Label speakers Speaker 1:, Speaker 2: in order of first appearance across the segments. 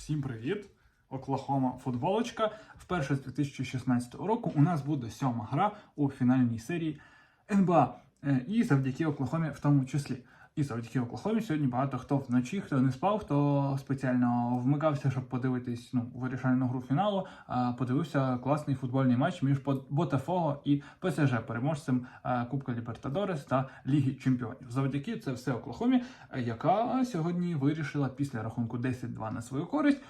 Speaker 1: Всім привіт! Оклахома футболочка. Вперше з 2016 року у нас буде сьома гра у фінальній серії НБА. Е, І завдяки Оклахомі в тому числі. І завдяки Оклахомі сьогодні багато хто вночі, хто не спав, хто спеціально вмикався, щоб подивитись ну, вирішальну гру фіналу. Подивився класний футбольний матч між Ботафого і ПСЖ, переможцем Кубка Лібертадорес та Ліги Чемпіонів. Завдяки це все Оклахомі, яка сьогодні вирішила після рахунку 10-2 на свою користь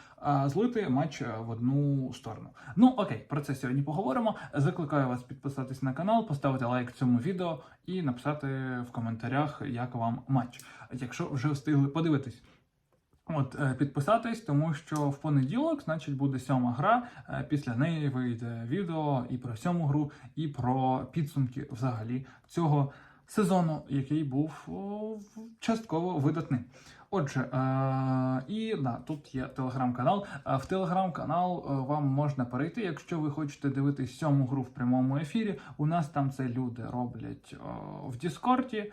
Speaker 1: злити матч в одну сторону. Ну окей, про це сьогодні поговоримо. Закликаю вас підписатись на канал, поставити лайк цьому відео і написати в коментарях, як вам матч, якщо вже встигли подивитись. От е, підписатись, тому що в понеділок, значить, буде сьома гра. е, Після неї вийде відео і про сьому гру, і про підсумки взагалі цього сезону, який був частково видатним. Отже, е, і да, тут є телеграм-канал. В телеграм-канал вам можна перейти, якщо ви хочете дивитись сьому гру в прямому ефірі. У нас там це люди роблять в Діскорді,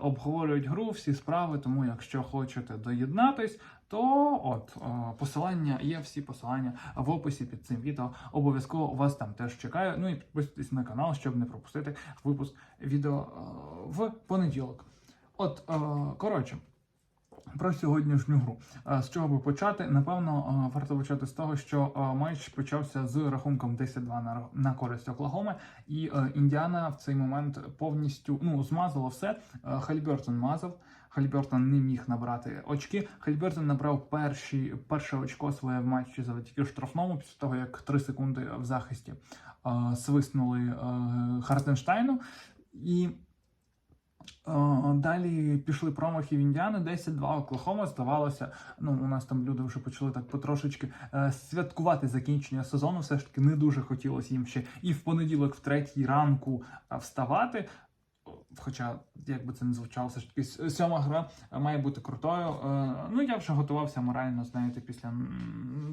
Speaker 1: обговорюють гру, всі справи. Тому, якщо хочете доєднатись, то от е, посилання є всі посилання в описі під цим відео. Обов'язково вас там теж чекаю. Ну і підписуйтесь на канал, щоб не пропустити випуск відео е, в понеділок. От, е, коротше. Про сьогоднішню гру. Е, З чого би почати? Напевно, е, варто почати з того, що е, матч почався з рахунком 10-2 на, користь Оклахоми, і Індіана в цей момент повністю ну, змазала все. Хальбертон мазав. Хальбертон не міг набрати очки. Хальбертон набрав перші, перше очко своє в матчі завдяки штрафному, після того як 3 секунди в захисті свиснули Хартенштайну. І Далі пішли промахи в Індіани, 10-2 Оклахома. Здавалося, ну у нас там люди вже почали так потрошечки е, святкувати закінчення сезону. Все ж таки не дуже хотілося їм ще і в понеділок, в третій ранку е, вставати. Хоча, як би це не звучало, все ж таки сьома гра має бути крутою. Е, Ну я вже готувався морально, знаєте, після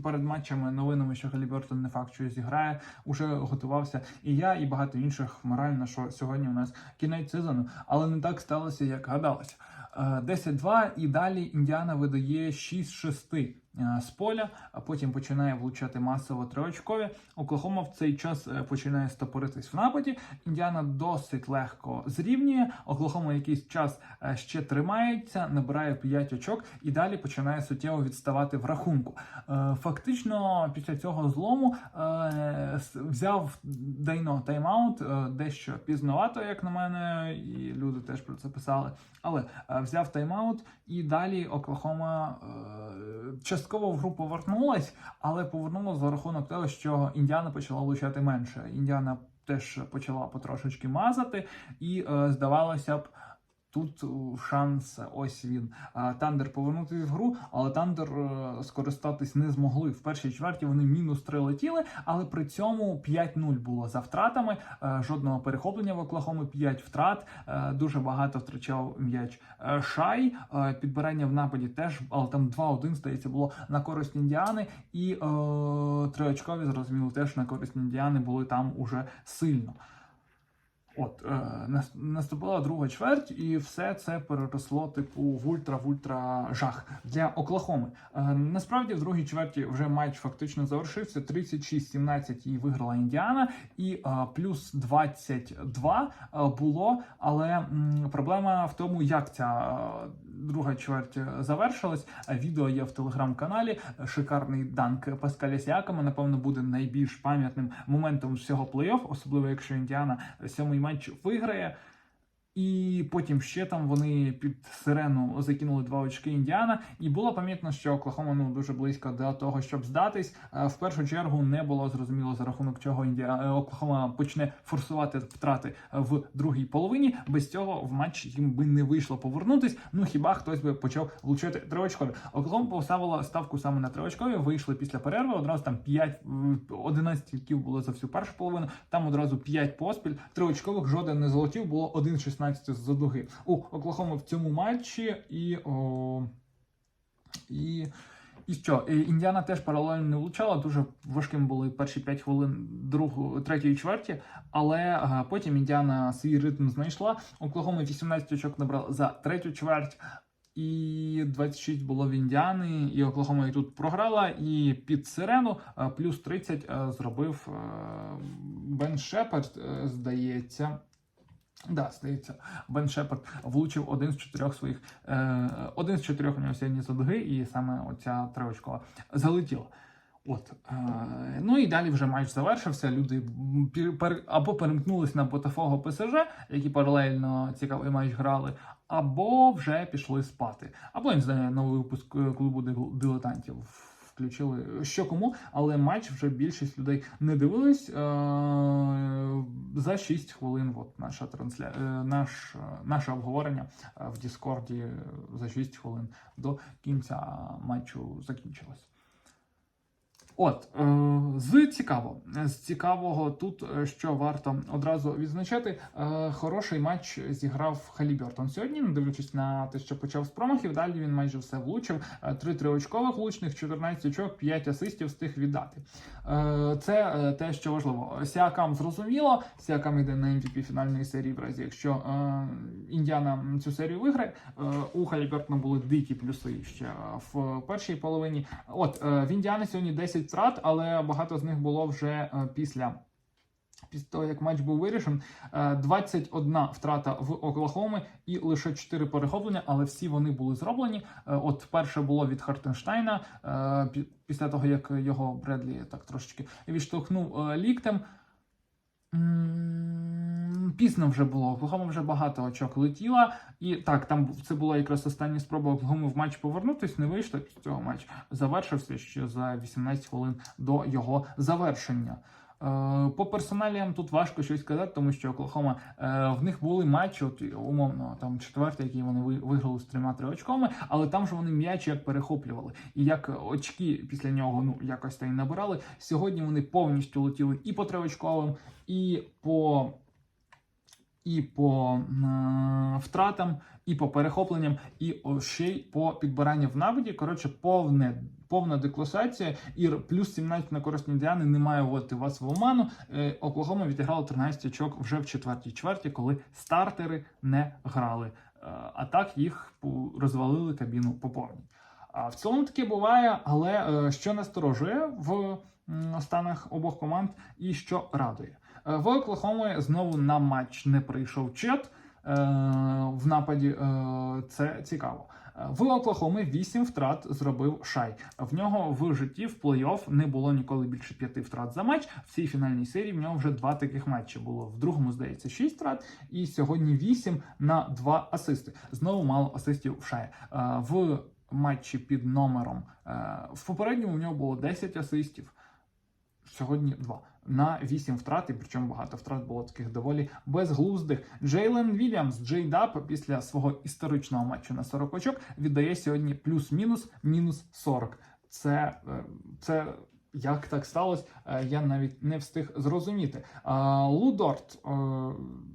Speaker 1: перед матчами новинами, що Галібертон не факт, що зіграє. Уже готувався і я, і багато інших морально, що сьогодні у нас кінець сезону, але не так сталося, як гадалося. Е, 10-2 і далі Індіана видає 6-6 е, з поля, а потім починає влучати масово триочкові. Оклахома в цей час е, починає стопоритись в нападі. Індіана досить легко зрівнює. Оклахома якийсь час е, ще тримається, набирає 5 очок і далі починає суттєво відставати в рахунку. Е, Фактично, після цього злому е, взяв Дейно тайм-аут е, дещо пізновато, як на мене, і люди теж про це писали. Але е, взяв тайм-аут, і далі Оклахома е, частково в гру повернулась, але повернулась за рахунок того, що Індіана почала влучати менше. Індіана теж почала потрошечки мазати, і е, здавалося б. Тут е, шанс ось він. Тандер повернутися в гру, але Тандер е, скористатись не змогли. В першій чверті вони мінус 3 летіли, але при цьому 5-0 було за втратами. Е, Жодного перехоплення в Оклахоми, 5 втрат. Дуже багато втрачав м'яч Шай. Підбирання в нападі теж, але там 2-1, здається, було на користь Індіани. І е, триочкові, зрозуміло, теж на користь Індіани були там уже сильно. От е, наступила друга чверть, і все це переросло типу в ультра в ультра жах для Оклахоми. Е, насправді, в другій чверті вже матч фактично завершився. 36-17 її виграла Індіана, і е, плюс 22 е, було. Але м, проблема в тому, як ця е, друга чверть е, завершилась. А Відео є в телеграм-каналі. Шикарний данк Паскаля Сіакама. Напевно, буде найбільш пам'ятним моментом всього плей-офф, особливо якщо Індіана сьомий матч виграє. І потім ще там вони під сирену закинули два очки Індіана, і було помітно, що Оклахома ну дуже близько до того, щоб здатись. Е, В першу чергу не було зрозуміло за рахунок чого Індіа е, Оклахома почне форсувати втрати в другій половині. Без цього в матч їм би не вийшло повернутись. Ну хіба хтось би почав влучати триочкові. Оклахома поставила ставку саме на триочкові. Вийшли після перерви. Одразу там 5 11 кільків було за всю першу половину. Там одразу 5 поспіль. Триочкових жоден не золотів. Було 1-16 з-за дуги. У Оклахоми в цьому матчі і. О, і і що? Індіана теж паралельно не влучала. Дуже важким були перші 5 хвилин другу, третьої чверті, але потім Індіана свій ритм знайшла. Оклахома 18 очок набрала за третю чверть. і 26 було в Індіани, і Оклахома і тут програла. І під сирену плюс 30 е, зробив Бен Шепард, е, здається. Да, здається, Бен Шепард влучив один з чотирьох своїх. Е, один з чотирьох у нього сьогодні задуги, і саме оця тривочкова залетіла. От, е, ну і далі вже матч завершився. Люди пер- або перемкнулись на Ботафого ПСЖ, які паралельно цікавий матч грали, або вже пішли спати. Або я не знаю, новий випуск е, клубу дилетантів включили що кому, але матч вже більшість людей не дивились. Е, за 6 хвилин. От наша трансля... е, наш, е, наше обговорення е, в Діскорді за 6 хвилин до кінця матчу закінчилось. От, е, з цікаво, з цікавого тут, е, що варто одразу відзначати, е, хороший матч зіграв Халібертон сьогодні, не дивлячись на те, що почав з промахів. Далі він майже все влучив. Е, Три триочкових влучних, 14 очок, 5 асистів встиг віддати. Це те, що важливо. Сіакам зрозуміло. Сіакам йде на MVP фінальної серії, в разі якщо Індіана цю серію виграє. У Халібертона були дикі плюси ще в першій половині. От в Індіани сьогодні 10 втрат, але багато з них було вже е, після. Після того, як матч був вирішений, е, 21 втрата в Оклахоми і лише 4 перехоплення, але всі вони були зроблені. Е, От перше було від Хартенштайна, е, після того, як його Бредлі так трошечки відштовхнув е, ліктем. Пізно вже було, Оклахома вже багато очок летіла. І так, там це була якраз остання спроба Оклахоми в матч повернутись, не вийшло. Цього матч завершився ще за 18 хвилин до його завершення. Е, По персоналіям тут важко щось сказати, тому що Оклахома е, в них були матчі, от умовно, там четвертий, який вони ви- виграли з трьома три очками, але там ж вони м'яч як перехоплювали. І як очки після нього ну якось та й набирали. Сьогодні вони повністю летіли і по триочковим, і по. І по е, втратам, і по перехопленням, і ще й по підбиранню в наводі. Коротше, повне, повна декласація. І плюс 17 на користь Індіани не має вводити вас в оману. Е, Оклахома відіграла 13 очок вже в четвертій чверті, коли стартери не грали. Е, а так їх розвалили кабіну по повній. А в цілому таке буває, але що насторожує в станах обох команд і що радує. Е, В Оклахомі знову на матч не прийшов чет е, в нападі. е, Це цікаво. В Оклахоми 8 втрат зробив Шай. В нього в житті в плей-офф не було ніколи більше 5 втрат за матч. В цій фінальній серії в нього вже два таких матчі було. В другому, здається, 6 втрат, і сьогодні 8 на 2 асисти. Знову мало асистів в Шая. В матчі під номером в попередньому в нього було 10 асистів. Сьогодні 2 на 8 втрат, і причому багато втрат було таких доволі безглуздих. Джейлен Вільямс, Джейдап, після свого історичного матчу на 40 очок віддає сьогодні плюс-мінус мінус 40. Це, е, це як так сталося, е, я навіть не встиг зрозуміти. Лудорт е,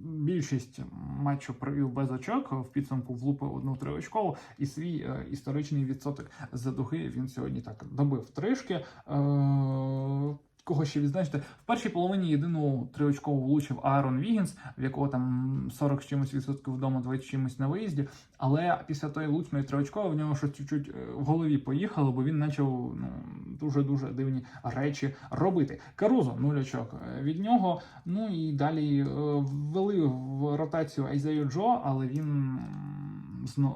Speaker 1: більшість матчу провів без очок. В підсумку влупив одну триочкову, і свій історичний відсоток задуги він сьогодні так добив трішки. Кого ще відзначити? В першій половині єдину триочкову влучив Аарон Вігінс, в якого там 40 з чимось відсотків вдома, 20 з чимось на виїзді. Але після тої влучної триочкової в нього щось чуть-чуть е, в голові поїхало, бо він почав ну, дуже-дуже дивні речі робити. Карузо, нуль очок е, від нього. Ну і далі е, ввели в ротацію Айзею Джо, але він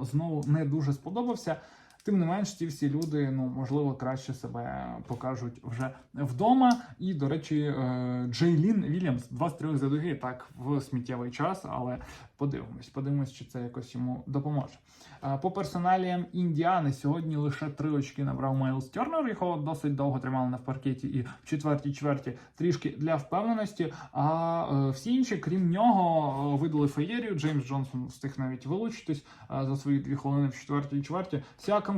Speaker 1: знову не дуже сподобався. Тим не менш, ці всі люди, ну можливо, краще себе покажуть вже вдома. І, до речі, е, Джейлін Вільямс, два з трьох задуги, так в сміттєвий час, але подивимось, подивимось, чи це якось йому допоможе. Е, По персоналіям Індіани сьогодні лише три очки набрав Майлз Тернер. Його досить довго тримали на паркеті і в четвертій чверті трішки для впевненості. А е, всі інші, крім нього, видали феєрію. Джеймс Джонсон встиг навіть вилучитись за свої дві хвилини в четвертій чверті.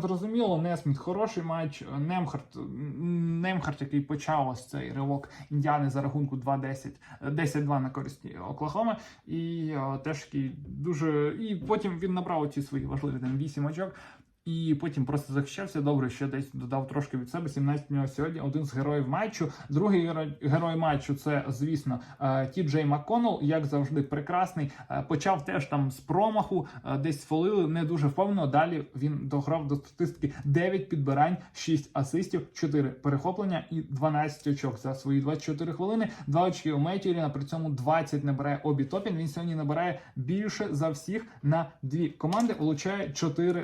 Speaker 1: Зрозуміло, Несміт хороший матч. Немхарт, Немхарт, який почав ось цей ривок Індіани за рахунку 2-10, е, 10-2 на користь Оклахоми. І о, теж такий дуже. І потім він набрав ці свої важливі там 8 очок. І потім просто захищався добре, ще десь додав трошки від себе. 17 у нього сьогодні один з героїв матчу. Другий герой, герой матчу це, звісно, е, Ті Джей Макконнелл, як завжди, прекрасний. Е, Почав теж там з промаху, е, десь сфолили не дуже впевнено. Далі він дограв до статистики 9 підбирань, 6 асистів, 4 перехоплення і 12 очок за свої 24 хвилини. Два очки у Мейтеріна, при цьому 20 набирає Обі Топін. Він сьогодні набирає більше за всіх на дві команди. Влучає 4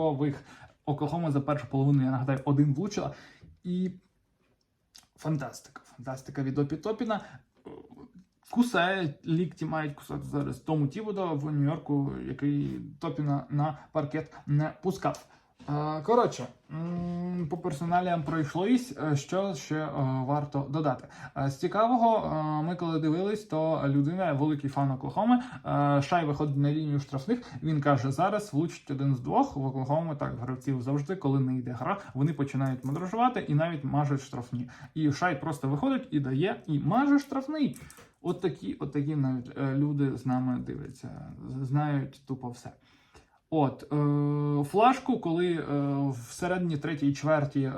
Speaker 1: триочкових. Оклахома за першу половину, я нагадаю, один влучила. І фантастика. Фантастика від Опі Топіна. Кусає, лікті мають кусати зараз тому Тібудо в Нью-Йорку, який Топіна на паркет не пускав. Е, Коротше, по персоналіям пройшлись. Е, Що ще е, варто додати? З цікавого, ми коли дивились, то людина, великий фан Оклахоми, Шай виходить на лінію штрафних. Він каже: зараз влучить один з двох. В Оклахоми так гравців завжди, коли не йде гра, вони починають мандражувати і навіть мажуть штрафні. І Шай просто виходить і дає, і маже штрафний. От такі, от такі навіть люди з нами дивляться, знають тупо все. От е, флажку, коли е, в середині третій чверті е,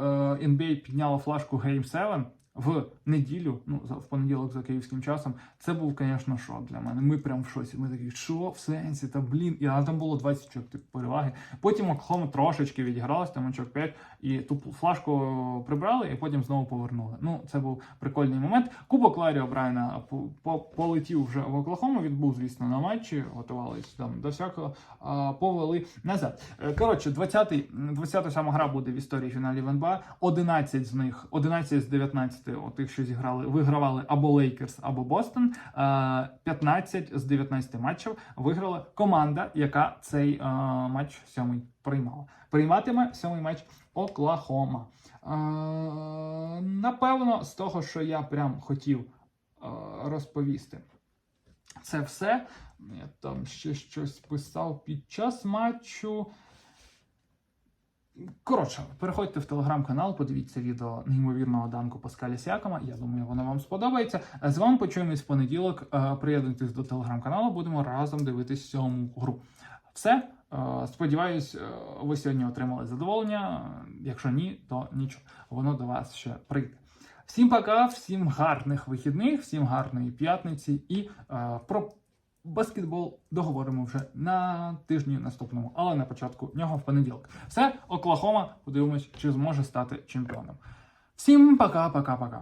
Speaker 1: NBA підняла флажку Game 7 в неділю, ну в понеділок за київським часом, це був, звісно, шок для мене. Ми прям в шоці. Ми такі, що в сенсі, та блін, і а там було 20 очок типу, переваги. Потім Оклахома трошечки відігралась, там очок 5, і ту флажку прибрали, і потім знову повернули. Ну, це був прикольний момент. Кубок Ларі Обрайна по- по- полетів вже в Оклахому. Він був, звісно, на матчі, готувались там до всякого, а повели назад. Е, Коротше, 20-й, 20-та сама гра буде в історії фіналів НБА. 11 з них, 11 з 19 отих, що зіграли, вигравали або Лейкерс, або Бостон. Е, 15 з 19 матчів виграла команда, яка цей е, матч сьомий приймала. Прийматиме сьомий матч Оклахома. Е, напевно, з того, що я прям хотів е, розповісти. Це все. Я там ще щось писав під час матчу. Коротше, переходьте в телеграм-канал, подивіться відео неймовірного Данку Паскаля Сякома. Я думаю, воно вам сподобається. З вами почуємось в понеділок. Е, Приєднуйтесь до телеграм-каналу, будемо разом дивитись сьому гру. Все. Е, Сподіваюсь, е, ви сьогодні отримали задоволення. Якщо ні, то нічого. Воно до вас ще прийде. Всім пока, всім гарних вихідних, всім гарної п'ятниці і про баскетбол договоримо вже на тижні наступному, але на початку нього в понеділок. Все, Оклахома, подивимось, чи зможе стати чемпіоном. Всім пока-пока-пока.